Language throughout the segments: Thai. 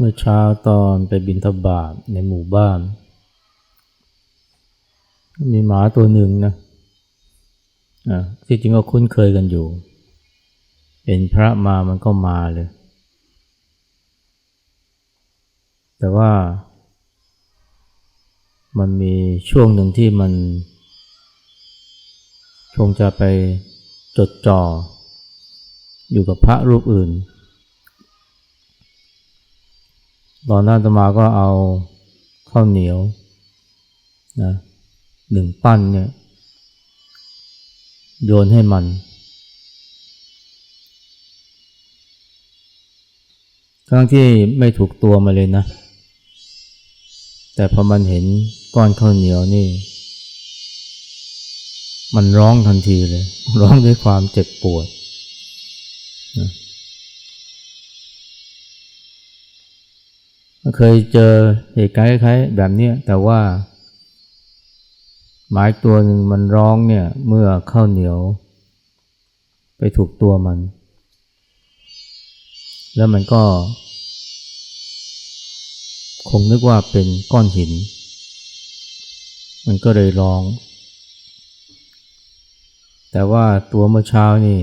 เมื่อเช้าตอนไปบินทบาทในหมู่บ้าน มีหมาตัวหนึ่งนะอะที่จริงก็คุ้นเคยกันอยู่ เป็นพระมามันก็มาเลย แต่ว่า มันมีช่วงหนึ่งที่มันคงจะไปจดจ่ออยู่กับพระรูปอื่น ตอนนั้นอาตมาก็เอาข้าวเหนียวนะหนึ่งปั้นเนี่ย โยนให้มันทั้งที่ไม่ถูกตัวมาเลยนะ แต่พอมันเห็นก้อนข้าวเหนียวนี่ มันร้องทันทีเลย ร้องด้วยความเจ็บปวดนะ เคยเจอเหตุการณ์คล้ายๆแบบนี้แต่ว่า หมายตัวหนึ่งมันร้องเนี่ยเมื่อข้าวเหนียว ไปถูกตัวมัน แล้วมันก็ คงนึกว่าเป็นก้อนหิน มันก็เลยร้อง แต่ว่าตัวเมื่อเช้านี่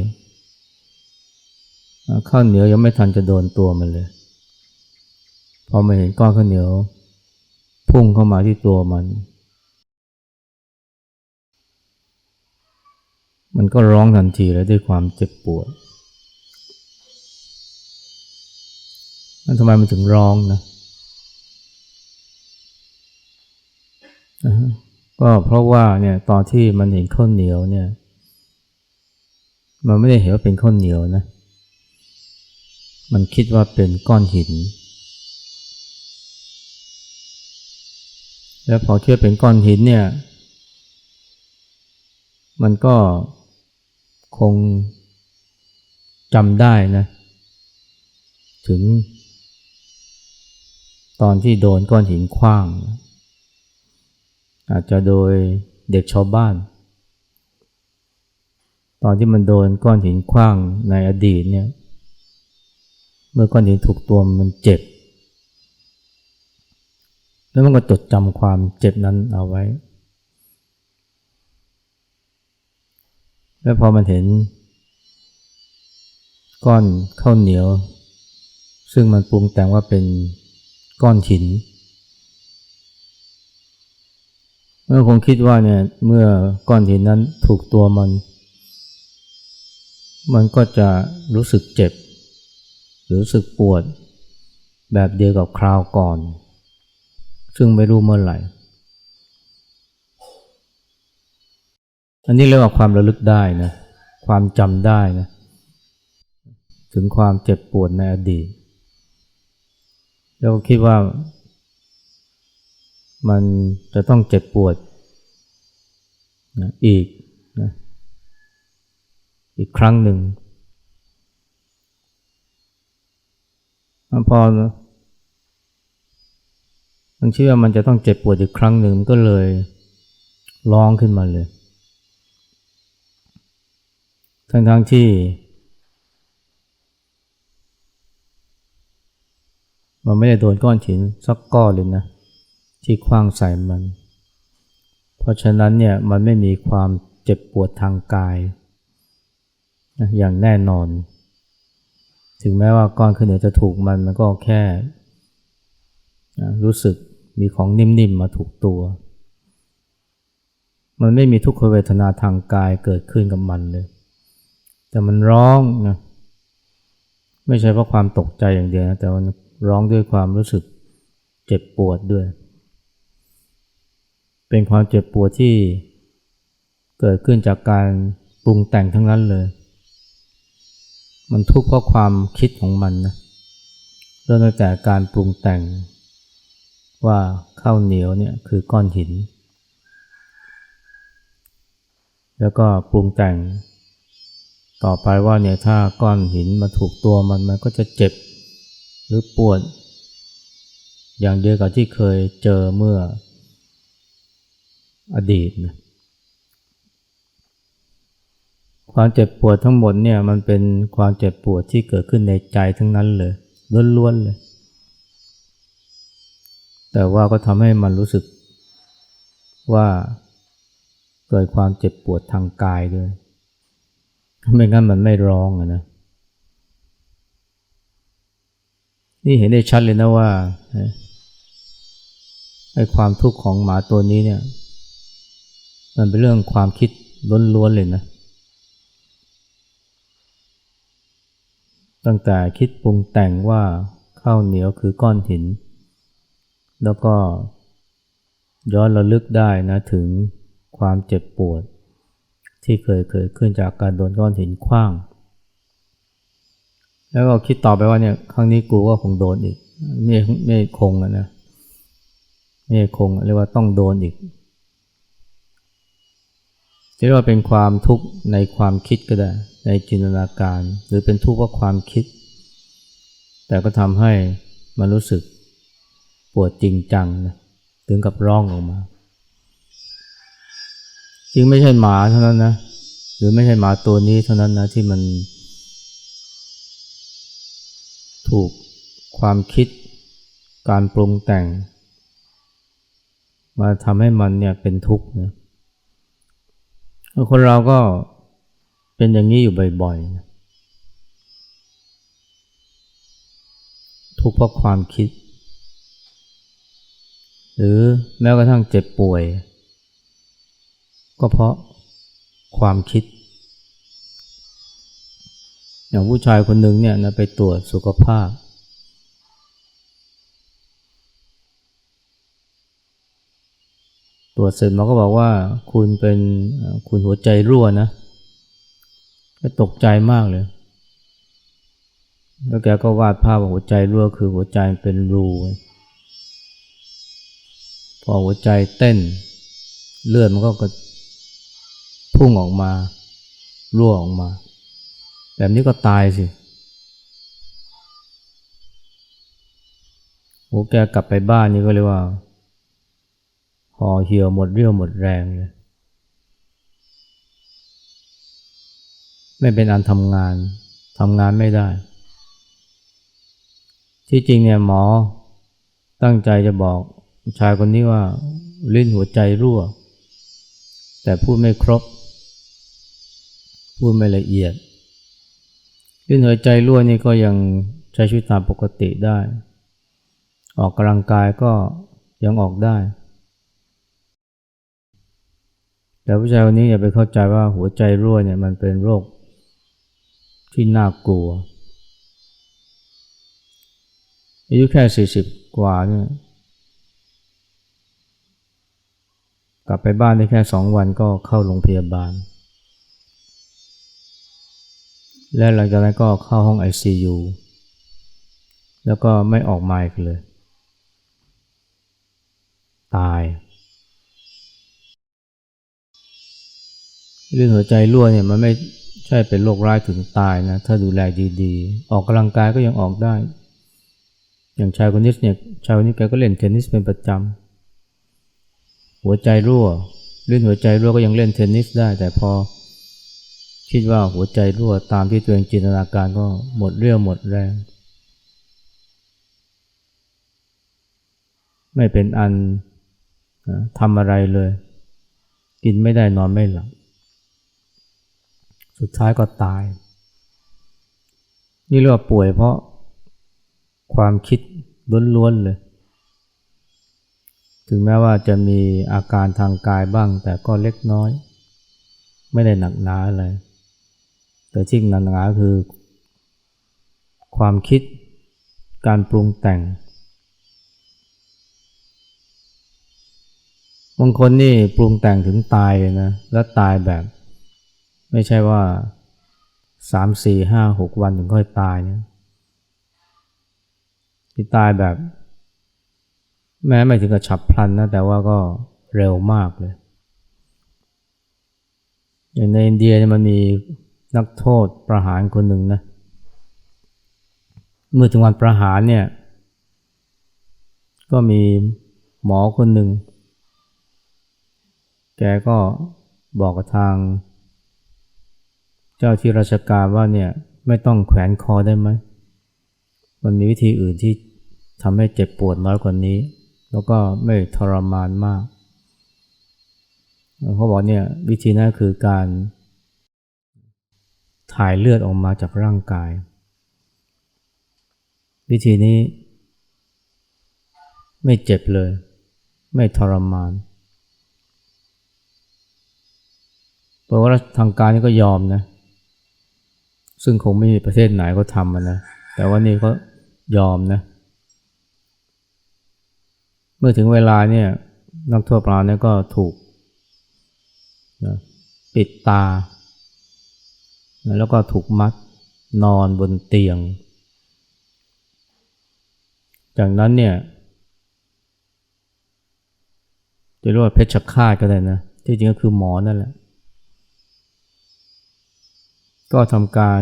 ข้าวเหนียวยังไม่ทันจะโดนตัวมันเลย พอมาเห็นก้อนข้าวเหนียว พุ่งเข้ามาที่ตัวมัน มันก็ร้องทันทีแล้วด้วยความเจ็บปวด มันทำไมมันถึงร้องนะก็เพราะว่าเนี่ยตอนที่มันเห็นข้าวเหนียวเนี่ย มันไม่ได้เห็นว่าเป็นข้าวเหนียวนะ มันคิดว่าเป็นก้อนหิน แล้วพอเคิดว่าเป็นก้อนหินเนี่ย มันก็คงจำได้นะ ถึง ตอนที่โดนก้อนหินคว้าง อาจจะโดยเด็กชาวบ้าน ตอนที่มันโดนก้อนหินคว้างในอดีตเนี่ย เมื่อก้อนหินถูกตัวมันเจ็บ แล้วมันก็จดจำความเจ็บนั้นเอาไว้ แล้วพอมันเห็น ก้อนข้าวเหนียว ซึ่งมันปรุงแต่งว่าเป็นก้อนหินเมื่อคงคิดว่าเนี่ยเมื่อก้อนหินนั้นถูกตัวมัน มันก็จะรู้สึกเจ็บ รู้สึกปวด แบบเดียวกับคราวก่อน ซึ่งไม่รู้เมื่อไหร่ อันนี้เรียกว่าความระลึกได้นะ ความจำได้นะ ถึงความเจ็บปวดในอดีต แล้วก็คิดว่า มันจะต้องเจ็บปวดนะอีกนะอีกครั้งหนึ่งพอ มันเชื่อมันจะต้องเจ็บปวดอีกครั้งหนึ่งก็เลยร้องขึ้นมาเลย ทั้งทั้งที่ มันไม่ได้โดนก้อนหินสักก้อนเลยนะ ที่คว้างใส่มัน เพราะฉะนั้นเนี่ยมันไม่มีความเจ็บปวดทางกายนะอย่างแน่นอน ถึงแม้ว่าก้อนขึ้นเหนือจะถูกมันมันก็แค่ รู้สึกมีของนิ่มๆมาถูกตัว มันไม่มีทุกขเวทนาทางกายเกิดขึ้นกับมันเลย แต่มันร้องนะไม่ใช่เพราะความตกใจอย่างเดียวนะแต่มันร้องด้วยความรู้สึกเจ็บปวดด้วย เป็นความเจ็บปวดที่เกิดขึ้นจากการปรุงแต่งทั้งนั้นเลย มันทุกข์เพราะความคิดของมันนะเริ่มตั้งแต่การปรุงแต่ง ว่าข้าวเหนียวเนี่ยคือก้อนหิน แล้วก็ปรุงแต่ง ต่อไปว่าเนี่ยถ้าก้อนหินมาถูกตัวมันมันก็จะเจ็บหรือปวด อย่างเดียวกับที่เคยเจอเมื่ออดีตนะความเจ็บปวดทั้งหมดเนี่ยมันเป็นความเจ็บปวดที่เกิดขึ้นในใจทั้งนั้นเลยล้วนๆเลย แต่ว่าก็ทำให้มันรู้สึกว่าเกิดความเจ็บปวดทางกายด้วย ไม่งั้นมันไม่ร้องนะ นี่เห็นได้ชัดเลยนะว่าไอ้ความทุกข์ของหมาตัวนี้เนี่ย มันเป็นเรื่องความคิดล้วนๆเลยนะ ตั้งแต่คิดปรุงแต่งว่าข้าวเหนียวคือก้อนหิน แล้วก็ย้อนระลึกได้นะถึงความเจ็บปวด ที่เคยเกิดขึ้นจากการโดนก้อนหินคว้าง แล้วก็คิดต่อไปว่าเนี่ยครั้งนี้กูก็คงโดนอีกไม่ไม่คงอะนะไม่คงเรียกว่าต้องโดนอีกจะเรียกว่าเป็นความทุกข์ในความคิดก็ได้ ในจินตนาการ หรือเป็นทุกข์เพราะความคิด แต่ก็ทำให้มันรู้สึก ปวดจริงจังนะถึงกับร้องออกมาจึงไม่ใช่หมาเท่านั้นนะ หรือไม่ใช่หมาตัวนี้เท่านั้นนะที่มัน ถูกความคิดการปรุงแต่ง มาทำให้มันเนี่ยเป็นทุกข์นะคนเราก็เป็นอย่างนี้อยู่บ่อยๆนะทุกข์เพราะความคิด หรือแม้กระทั่งเจ็บป่วย ก็เพราะความคิด อย่างผู้ชายคนหนึ่งเนี่ยนะไปตรวจสุขภาพ ตรวจเสร็จมอก็บอกว่าคุณเป็นคุณหัวใจรั่วนะก็ตกใจมากเลย แล้วแกก็วาดภาพว่าหัวใจรั่วคือหัวใจเป็นรู พอหัวใจเต้น เลือดมันก็พุ่งออกมารั่วออกมา แบบนี้ก็ตายสิโอ้แกกลับไปบ้านนี่ก็เลยว่าห่อเหี่ยวหมดเรี่ยวหมดแรงเลยไม่เป็นอันทำงานทำงานไม่ได้ ที่จริงเนี่ยหมอตั้งใจจะบอก ชายคนนี้ว่าลิ้นหัวใจรั่ว แต่พูดไม่ครบ พูดไม่ละเอียดลื่นหัวใจรั่วนี่ก็ยังใช้ชีวิตตามปกติได้ ออกกำลังกายก็ยังออกได้ แต่ผู้ชายคนนี้อย่าไปเข้าใจว่าหัวใจรั่วเนี่ยมันเป็นโรคที่น่ากลัวอายุแค่สี่สิบกว่าเนี่ย กลับไปบ้านได้แค่สองวันก็เข้าโรงพยาบาล และหลังจากนั้นก็เข้าห้อง ICU แล้วก็ไม่ออกมาอีกเลย ตาย เรื่องหัวใจรั่วเนี่ยมันไม่ใช่เป็นโรคร้ายถึงตายนะ ถ้าดูแลดีๆ ออกกำลังกายก็ยังออกได้ อย่างชายคนนี้เนี่ยชายคนนี้แกก็เล่นเทนนิสเป็นประจำ หัวใจรั่วเรื่องหัวใจรั่วก็ยังเล่นเทนนิสได้ แต่พอคิดว่าหัวใจรั่วตามที่ตัวเองจินตนาการก็หมดเรี่ยวหมดแรง ไม่เป็นอันทำอะไรเลย กินไม่ได้นอนไม่หลับสุดท้ายก็ตาย นี่เรียกว่าป่วยเพราะความคิดล้วนๆเลย ถึงแม้ว่าจะมีอาการทางกายบ้าง แต่ก็เล็กน้อย ไม่ได้หนักหนาอะไร แต่ที่หนักหนาคือ ความคิดการปรุงแต่ง บางคนนี่ปรุงแต่งถึงตายเลยนะ แล้วตายแบบ ไม่ใช่ว่าสามสี่ห้าหกวันถึงค่อยตายเนี่ยที่ตายแบบ แม้ไม่ถึงกับฉับพลันนะแต่ว่าก็เร็วมากเลย อย่างในอินเดียมันมีนักโทษประหารคนหนึ่งนะเมื่อถึงวันประหารเนี่ย ก็มีหมอคนหนึ่ง แกก็บอกกับทาง เจ้าที่ราชการว่าเนี่ยไม่ต้องแขวนคอได้ไหม มันมีวิธีอื่นที่ทำให้เจ็บปวดน้อยกว่านี้ แล้วก็ไม่ทรมานมากเขาบอกเนี่ยวิธีนั้นคือการถ่ายเลือดออกมาจากร่างกาย วิธีนี้ ไม่เจ็บเลย ไม่ทรมานเพราะว่าทางการนี่ก็ยอมนะ ซึ่งคงไม่มีประเทศไหนก็ทำมันนะ แต่ว่านี่ก็ยอมนะเมื่อถึงเวลาเนี่ยนักโทษปราเนี่ยก็ถูกนะปิดตา แล้วก็ถูกมัดนอนบนเตียง จากนั้นเนี่ยจะเรียกว่าเพชฌฆาตก็ได้นะ ที่จริงก็คือหมอนั่นแหละ ก็ทำการ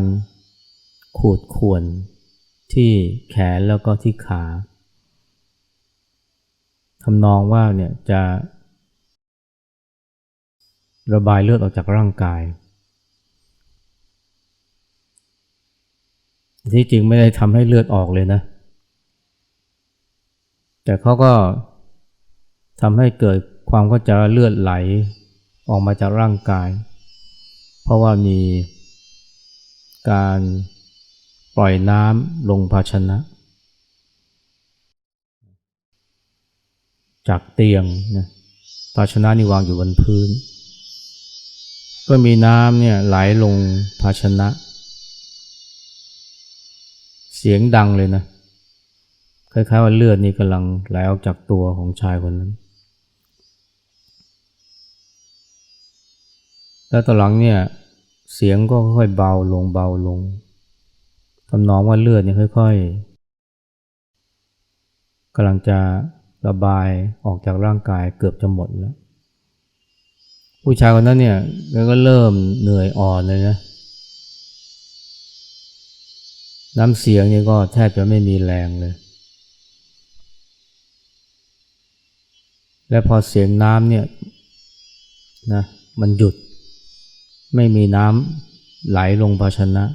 ขูดข่วนที่แขนแล้วก็ที่ขา ทำนองว่าเนี่ยจะระบายเลือดออกจากร่างกาย ที่จริงไม่ได้ทำให้เลือดออกเลยนะ แต่เขาก็ทำให้เกิดความเข้าใจเลือดไหลออกมาจากร่างกาย เพราะว่ามีการปล่อยน้ำลงภาชนะ จากเตียงนะภาชนะนี่วางอยู่บนพื้น ก็มีน้ำเนี่ยไหลลงภาชนะ เสียงดังเลยนะคล้ายๆว่าเลือดนี่กำลังไหลออกจากตัวของชายคนนั้น แล้วตอนหลังเนี่ยเสียงก็ค่อยเบาลงเบาลงทำนองว่าเลือดเนี่ยค่อย ๆกำลังจะ ระบายออกจากร่างกายเกือบจะหมดแล้ว ผู้ชายคนนั้นเนี่ยก็เริ่มเหนื่อยอ่อนเลยนะน้ำเสียงนี่ก็แทบจะไม่มีแรงเลย และพอเสียงน้ำเนี่ยนะมันหยุด ไม่มีน้ำไหลลงภาชนะ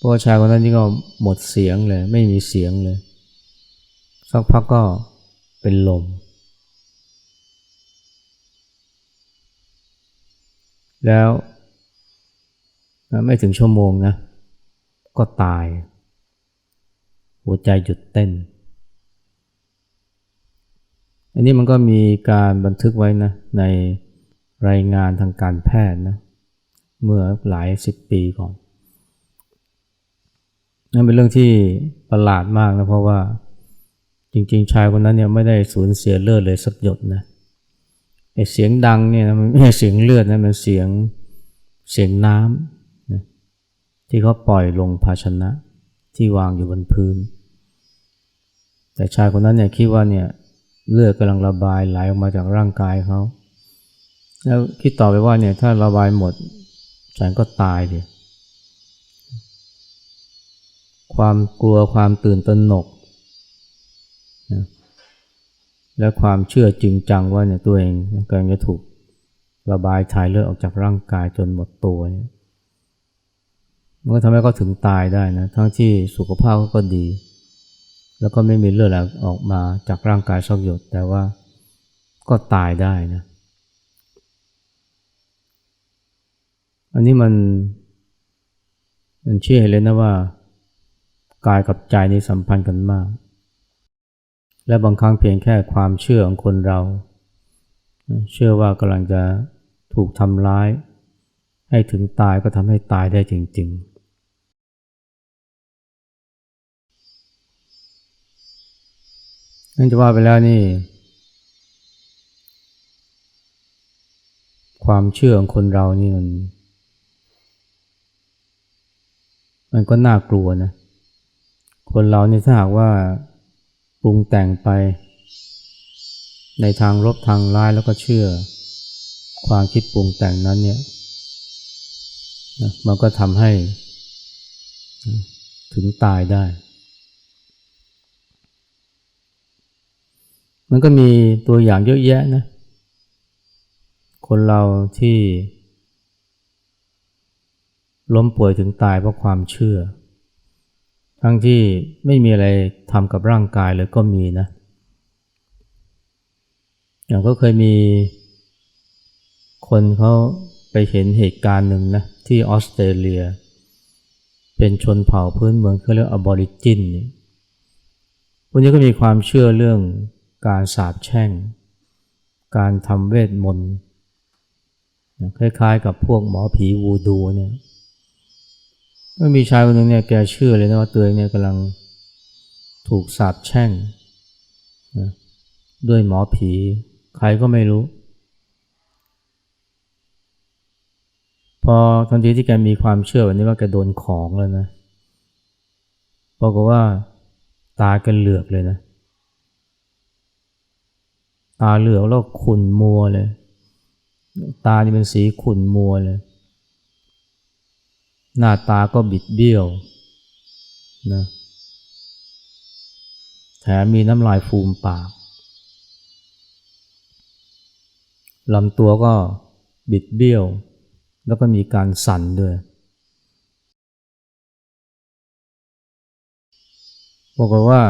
พวกชายคนนั้นนี่ก็หมดเสียงเลย ไม่มีเสียงเลย สักพักก็เป็นลม แล้วไม่ถึงชั่วโมงนะ ก็ตาย หัวใจหยุดเต้น อันนี้มันก็มีการบันทึกไว้นะ ในรายงานทางการแพทย์นะ เมื่อหลายสิบปีก่อนนั่นเป็นเรื่องที่ประหลาดมากนะเพราะว่า จริงๆ ชายคนนั้นเนี่ยไม่ได้สูญเสียเลือดเลยสักหยดนะไอเสียงดังเนี่ยมันไม่ใช่เสียงเลือดนะมันเสียงเสียงน้ำนะที่เขาปล่อยลงภาชนะที่วางอยู่บนพื้น แต่ชายคนนั้นเนี่ยคิดว่าเนี่ยเลือดกำลังระบายไหลออกมาจากร่างกายเขา แล้วคิดต่อไปว่าเนี่ยถ้าระบายหมดฉันก็ตายดิความกลัวความตื่นตระหนก และความเชื่อจริงจังว่าเนี่ยตัวเองกำลังจะถูกระบายถ่ายเลือดออกจากร่างกายจนหมดตัวเนี่ยมันก็ทำให้เขาถึงตายได้นะ ทั้งที่สุขภาพก็ดี แล้วก็ไม่มีเลือดไหลออกมาจากร่างกายสักหยด แต่ว่าก็ตายได้นะ อันนี้มัน มันเชื่อเลยนะว่า กายกับใจนี่สัมพันธ์กันมาก และบางครั้งเพียงแค่ความเชื่อของคนเรา เชื่อว่ากำลังจะถูกทำร้าย ให้ถึงตายก็ทำให้ตายได้จริง ๆ นั่นจะว่าไปแล้วนี่ ความเชื่อของคนเรานี่มันมันก็น่ากลัวนะ คนเรานี่ถ้าหากว่า ปรุงแต่งไป ในทางลบทางร้ายแล้วก็เชื่อ ความคิดปรุงแต่งนั้นเนี่ยมันก็ทำให้ถึงตายได้ มันก็มีตัวอย่างเยอะแยะนะ คนเราที่ล้มป่วยถึงตายเพราะความเชื่อ ทั้งที่ไม่มีอะไรทำกับร่างกายเลยก็มีนะ อย่างก็เคยมีคนเขาไปเห็นเหตุการณ์หนึ่งนะที่ออสเตรเลีย เป็นชนเผ่าพื้นเมืองเขาเรียกอบอริจินเนี่ยพวกนี้ก็มีความเชื่อเรื่องการสาบแช่ง การทำเวทมนต์คล้ายๆกับพวกหมอผีวูดูเนี่ย ก็มีชายคนหนึ่งเนี่ยแกเชื่อเลยนะว่าตัวเองเนี่ยกำลังถูกสาบแช่งนะด้วยหมอผี ใครก็ไม่รู้ พอทันทีที่แกมีความเชื่อแบบนี้ว่าแกโดนของแล้วนะบอกว่าตาแกเหลือกเลยนะ ตาเหลือกแล้วขุ่นมัวเลย ตานี่เป็นสีขุ่นมัวเลย หน้าตาก็บิดเบี้ยวนะแถมมีน้ำลายฟูมปากลำตัวก็บิดเบี้ยว แล้วก็มีการสั่นด้วยบอกว่า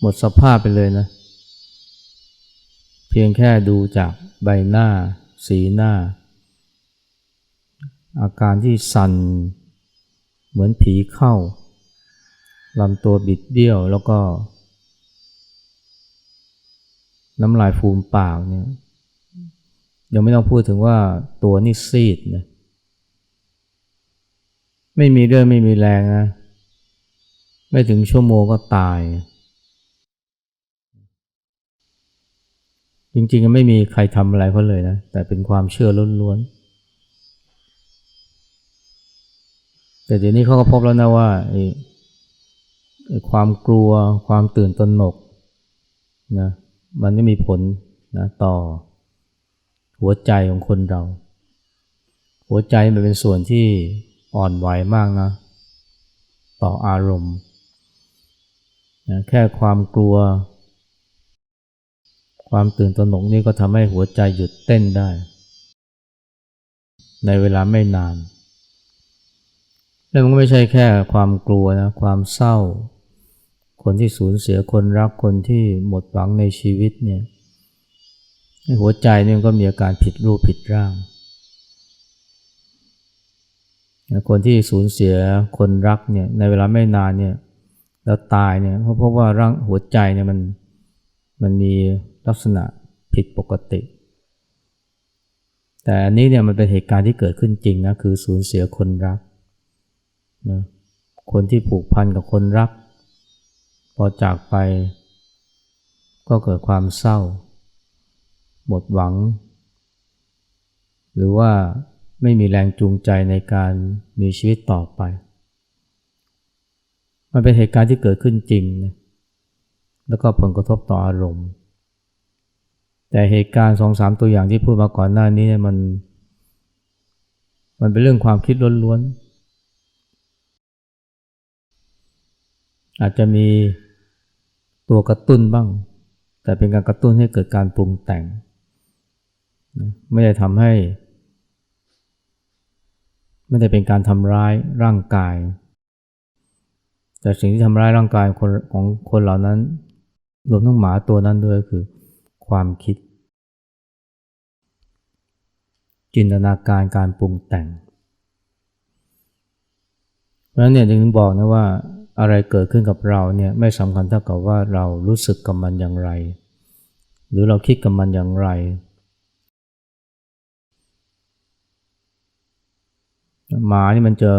หมดสภาพไปเลยนะ เพียงแค่ดูจากใบหน้า สีหน้า อาการที่สั่นเหมือนผีเข้าลำตัวบิดเบี้ยวแล้วก็ น้ำลายฟูมปากเนี่ยยังไม่ต้องพูดถึงว่าตัวนี่ซีดนะไม่มีเรื่องไม่มีแรงนะไม่ถึงชั่วโมงก็ตาย จริงๆไม่มีใครทำอะไรเขาเลยนะ แต่เป็นความเชื่อล้วนๆ แต่เดี๋ยวนี้เขาก็พบแล้วนะว่าไอ้ความกลัวความตื่นตระหนกนะมันไม่มีผลนะต่อหัวใจของคนเรา หัวใจมันเป็นส่วนที่อ่อนไหวมากนะ ต่ออารมณ์นะแค่ความกลัว ความตื่นตระหนกนี่ก็ทำให้หัวใจหยุดเต้นได้ ในเวลาไม่นาน แล้วมันก็ไม่ใช่แค่ความกลัวนะความเศร้า คนที่สูญเสียคนรักคนที่หมดหวังในชีวิตเนี่ยหัวใจนี่ก็มีอาการผิดรูปผิดร่างคนที่สูญเสียคนรักเนี่ยในเวลาไม่นานเนี่ยแล้วตายเนี่ยเพราะเพราะว่าร่างหัวใจเนี่ยมันมันมีลักษณะผิดปกติ แต่อันนี้เนี่ยมันเป็นเหตุการณ์ที่เกิดขึ้นจริงนะคือสูญเสียคนรัก นะคนที่ผูกพันกับคนรัก พอจากไป ก็เกิดความเศร้า หมดหวัง หรือว่าไม่มีแรงจูงใจในการมีชีวิตต่อไป มันเป็นเหตุการณ์ที่เกิดขึ้นจริงนะแล้วก็ผลกระทบต่ออารมณ์ แต่เหตุการณ์สองสามตัวอย่างที่พูดมาก่อนหน้านี้เนี่ยมัน มันเป็นเรื่องความคิดล้วนๆ อาจจะมีตัวกระตุ้นบ้าง แต่เป็นการกระตุ้นให้เกิดการปรุงแต่ง ไม่ได้ทำให้ ไม่ได้เป็นการทำร้ายร่างกาย แต่สิ่งที่ทำร้ายร่างกายคนของคนเหล่านั้นรวมทั้งหมาตัวนั้นด้วยคือความคิด จินตนาการการปรุงแต่ง เพราะฉะนั้นเนี่ยจึงบอกนะว่า อะไรเกิดขึ้นกับเราเนี่ยไม่สำคัญเท่ากับว่าเรารู้สึกกับมันอย่างไร หรือเราคิดกับมันอย่างไร หมานี่มันเจอ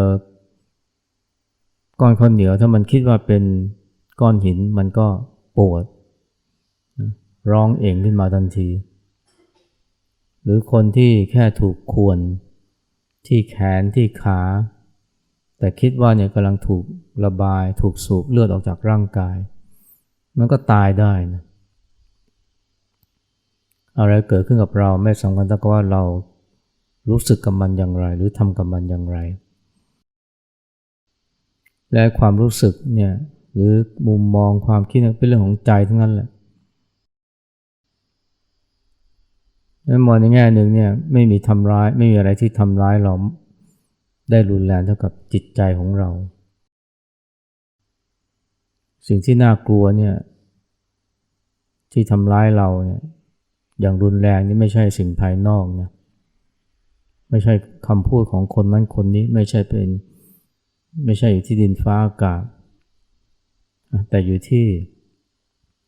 ก้อนข้าวเหนียวถ้ามันคิดว่าเป็นก้อนหินมันก็ปวด ร้องเองขึ้นมาทันที หรือคนที่แค่ถูกควนที่แขนที่ขา แต่คิดว่าเนี่ยกำลังถูกระบายถูกสูบเลือดออกจากร่างกาย มันก็ตายได้นะอะไรเกิดขึ้นกับเราไม่สำคัญแต่ว่าเรารู้สึกกับมันอย่างไร หรือทำกับมันอย่างไร และความรู้สึกเนี่ยหรือมุมมองความคิดเป็นเรื่องของใจทั้งนั้นแหละแล้มองในแง่หนึ่งเนี่ยไม่มีทำร้ายไม่มีอะไรที่ทำร้ายเรา ได้รุนแรงเท่ากับจิตใจของเรา สิ่งที่น่ากลัวเนี่ยที่ทำร้ายเราเนี่ยอย่างรุนแรงนี่ไม่ใช่สิ่งภายนอกนะไม่ใช่คำพูดของคนนั้นคนนี้ไม่ใช่เป็น ไม่ใช่อยู่ที่ดินฟ้าอากาศแต่อยู่ที่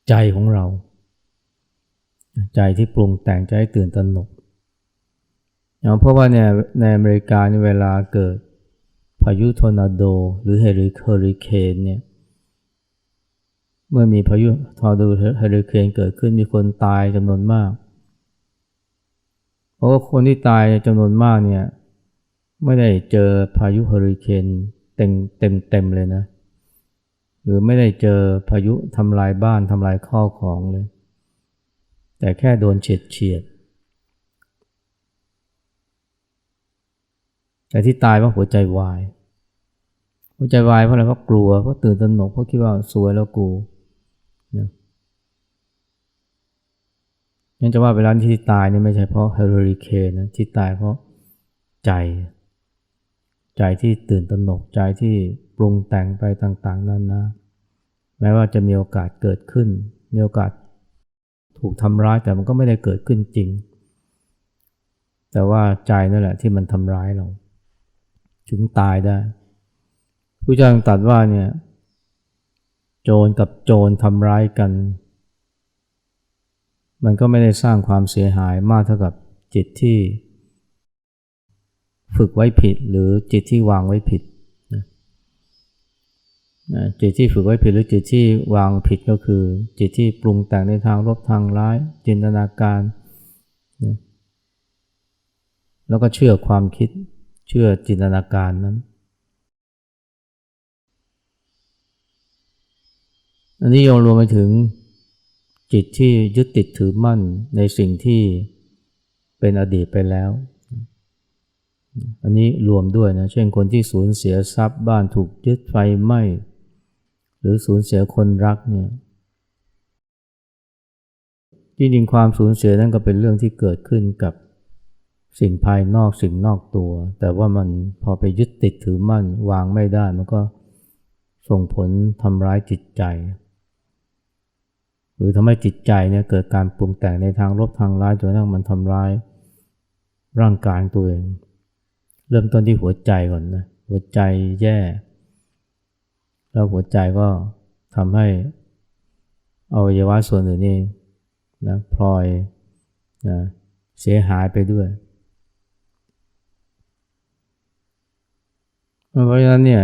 ใจของเรา ใจที่ปรุงแต่งใจใตื่นตระหนก เพราะว่าเนี่ยในอเมริกาในเวลาเกิดพายุทอร์นาโด หรือเฮอริเคนเนี่ยเมื่อมีพายุทอร์นาโดเฮริเคนเกิดขึ้นมีคนตายจำนวนมาก เพราะว่าคนที่ตายจำนวนมากเนี่ยไม่ได้เจอพายุเฮริเคนเต็มเต็มเต็มเลยนะ หรือไม่ได้เจอพายุทำลายบ้านทำลายข้าวของเลย แต่แค่โดนเฉียดเฉียด แต่ที่ตายเพราะหัวใจวาย หัวใจวายเพราะอะไรเพราะกลัวเพราะตื่นตระหนกเพราะคิดว่าสวยแล้วกูเนี่ยังจะว่าเวลาที่ตายนี่ไม่ใช่เพราะเฮอริเคนนะที่ตายเพราะใจ ใจที่ตื่นตระหนกใจที่ปรุงแต่งไปต่าง ๆนั่นนะแม้ว่าจะมีโอกาสเกิดขึ้น มีโอกาสถูกทำร้ายแต่มันก็ไม่ได้เกิดขึ้นจริง แต่ว่าใจนั่นแหละที่มันทำร้ายเรา ถึงตายได้ผู้จ้างตัดว่าเนี่ยโจรกับโจรทำร้ายกัน มันก็ไม่ได้สร้างความเสียหายมากเท่ากับจิตที่ ฝึกไว้ผิดหรือจิตที่วางไว้ผิดจิตที่ฝึกไว้ผิดหรือจิตที่วางผิดก็คือ จิตที่ปรุงแต่งในทางลบทางร้าย จินตนาการ แล้วก็เชื่อความคิด เชื่อจินตนาการนั้น อันนี้โยงรวมไปถึงจิตที่ยึดติดถือมั่นในสิ่งที่เป็นอดีตไปแล้ว อันนี้รวมด้วยนะ เช่นคนที่สูญเสียทรัพย์บ้านถูกยึดไฟไหม้ หรือสูญเสียคนรักเนี่ยจริงๆความสูญเสียนั่นก็เป็นเรื่องที่เกิดขึ้นกับ สิ่งภายนอกสิ่งนอกตัว แต่ว่ามันพอไปยึดติดถือมั่นวางไม่ได้ มันก็ส่งผลทำร้ายจิตใจ หรือทำให้จิตใจเนี่ยเกิดการปรุงแต่งในทางลบทางร้ายจนกระทั่งมันทำร้ายร่างกายตัวเอง เริ่มต้นที่หัวใจก่อนนะหัวใจแย่ แล้วหัวใจก็ทำให้อวัยวะส่วนอื่นนี่นะพลอยนะเสียหายไปด้วย เพราะฉะนั้นเนี่ย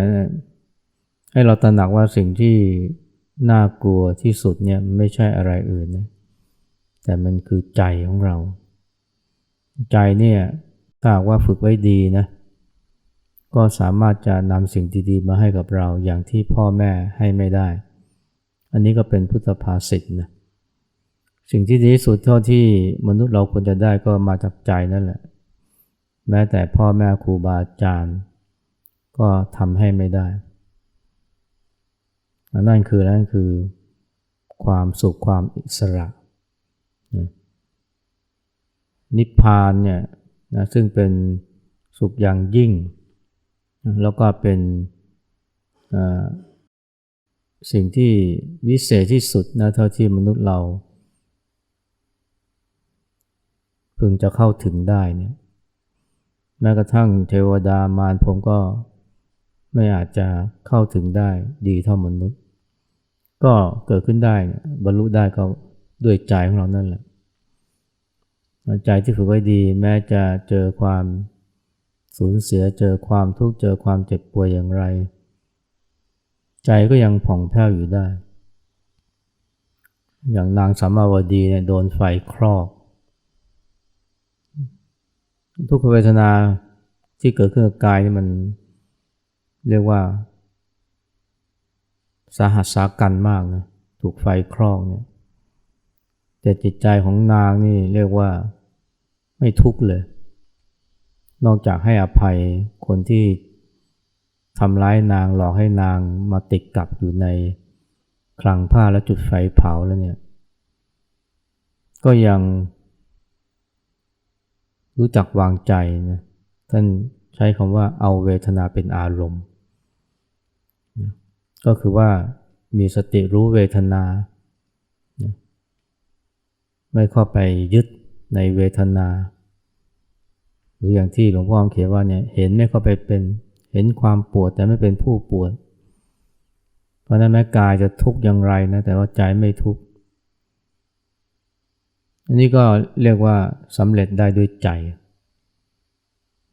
ให้เราตระหนักว่าสิ่งที่น่ากลัวที่สุดเนี่ยไม่ใช่อะไรอื่นนะแต่มันคือใจของเรา ใจเนี่ยถ้าว่าฝึกไว้ดีนะก็สามารถจะนำสิ่งดีๆ มาให้กับเราอย่างที่พ่อแม่ให้ไม่ได้ อันนี้ก็เป็นพุทธภาษิตนะสิ่งที่ดีที่สุดเท่าที่มนุษย์เราควรจะได้ก็มาจากใจนั่นแหละ แม้แต่พ่อแม่ครูบาอาจารย์ ก็ทำให้ไม่ได้ นั่นคือนั่นคือความสุขความอิสระ นิพพานเนี่ยนะซึ่งเป็นสุขอย่างยิ่ง แล้วก็เป็นสิ่งที่วิเศษที่สุดนะเท่าที่มนุษย์เรา พึงจะเข้าถึงได้เนี่ยแม้กระทั่งเทวดามารผมก็ ไม่อาจจะเข้าถึงได้ดีเท่ามนุษย์ ก็เกิดขึ้นได้บรรลุได้ก็ด้วยใจของเรานั่นแหละใจที่ฝึกไว้ดีแม้จะเจอความสูญเสียเจอความทุกข์เจอความเจ็บป่วยอย่างไร ใจก็ยังผ่องแผ้วอยู่ได้ อย่างนางสามาวดีเนี่ยโดนไฟคลอก ทุกขเวทนาที่เกิดขึ้นกับกายนี่มัน เรียกว่า สาหัสสากันมากนะถูกไฟคลอกเนี่ยแต่จิตใจของนางนี่เรียกว่าไม่ทุกข์เลย นอกจากให้อภัยคนที่ทำร้ายนางหลอกให้นางมาติดกับอยู่ในคลังผ้าแล้วจุดไฟเผาแล้วเนี่ย ก็ยังรู้จักวางใจนะท่านใช้คำว่าเอาเวทนาเป็นอารมณ์ ก็คือว่ามีสติรู้เวทนา ไม่เข้าไปยึดในเวทนา หรืออย่างที่หลวงพ่อเขียนว่าเนี่ยเห็นไม่เข้าไปเป็นเห็นความปวดแต่ไม่เป็นผู้ปวด เพราะนั้นแม้กายจะทุกข์อย่างไรนะแต่ว่าใจไม่ทุกข์อันนี้ก็เรียกว่าสำเร็จได้ด้วยใจ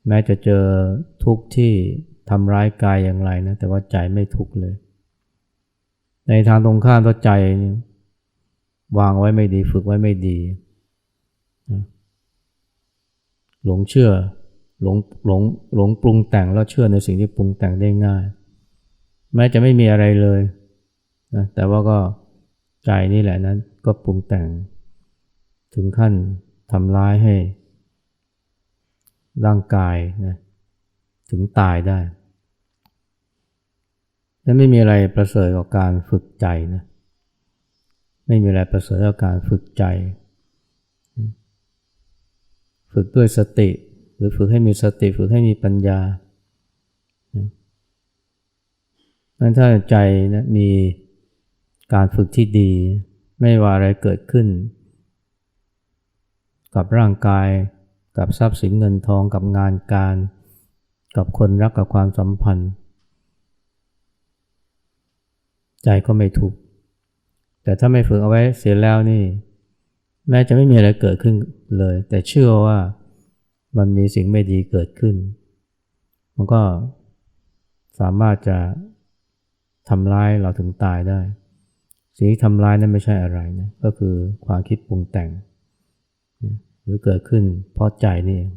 แม้จะเจอทุกข์ที่ทำร้ายกายอย่างไรนะแต่ว่าใจไม่ทุกข์เลย ในทางตรงข้ามถ้าใจวางไว้ไม่ดีฝึกไว้ไม่ดี หลงเชื่อหลงหลงหลงปรุงแต่งแล้วเชื่อในสิ่งที่ปรุงแต่งได้ง่าย แม้จะไม่มีอะไรเลยนะแต่ว่าก็ใจนี่แหละนั้นก็ปรุงแต่ง ถึงขั้นทำร้ายให้ ร่างกายนะถึงตายได้ และไม่มีอะไรประเสริฐกว่าการฝึกใจนะไม่มีอะไรประเสริฐกว่าการฝึกใจ ฝึกด้วยสติ หรือฝึกให้มีสติฝึกให้มีปัญญานั้นถ้าใจนะมีการฝึกที่ดี ไม่ว่าอะไรเกิดขึ้น กับร่างกายกับทรัพย์สินเงินทองกับงานการ กับคนรักกับความสัมพันธ์ ใจก็ไม่ทุกข์แต่ถ้าไม่ฝึกเอาไว้เสียแล้วนี่ แม้จะไม่มีอะไรเกิดขึ้นเลย แต่เชื่อว่ามันมีสิ่งไม่ดีเกิดขึ้น มันก็สามารถจะทำร้ายเราถึงตายได้ สิ่งที่ทำร้ายนั้นไม่ใช่อะไรนะก็คือความคิดปรุงแต่ง หรือเกิดขึ้นเพราะใจนี่